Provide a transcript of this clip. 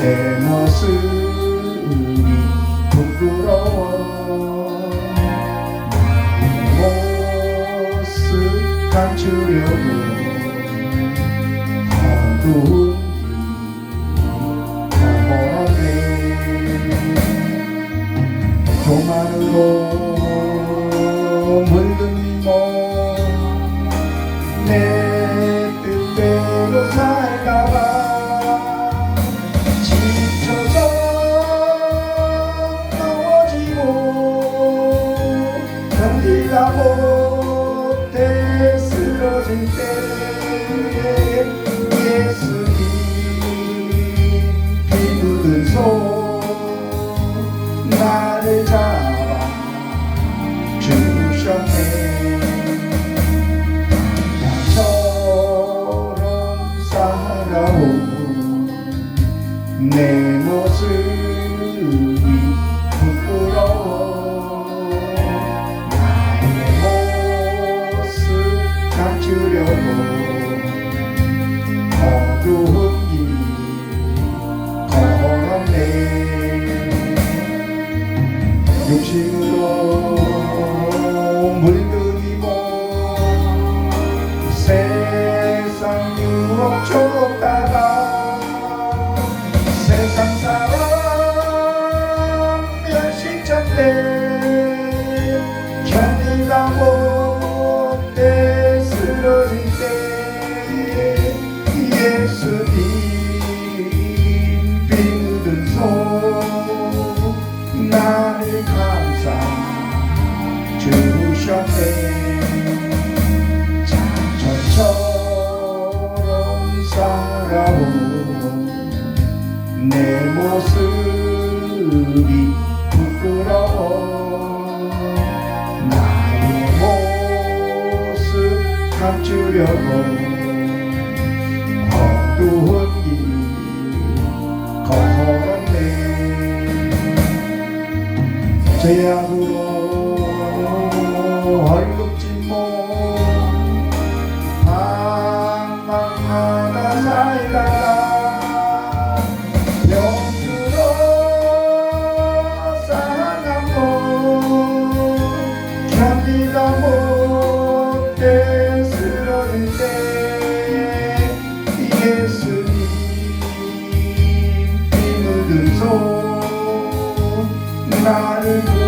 내 모습이 부끄러워. 나의 모습 감추려고. 어두운 교만으로 못해 쓰러질 때 예수님 피 묻은 손 나를 잡아 주셨네 나처럼 살아온 내 모습 감추려고 어두운 길 걸었네. 욕심으로 물든 이몸 세상 유혹 쫓다 평생 자전처럼 살아온 내 모습이 부끄러워 나의 모습 감추려고 어두운 길 걸었네. 죄악으로 Amen.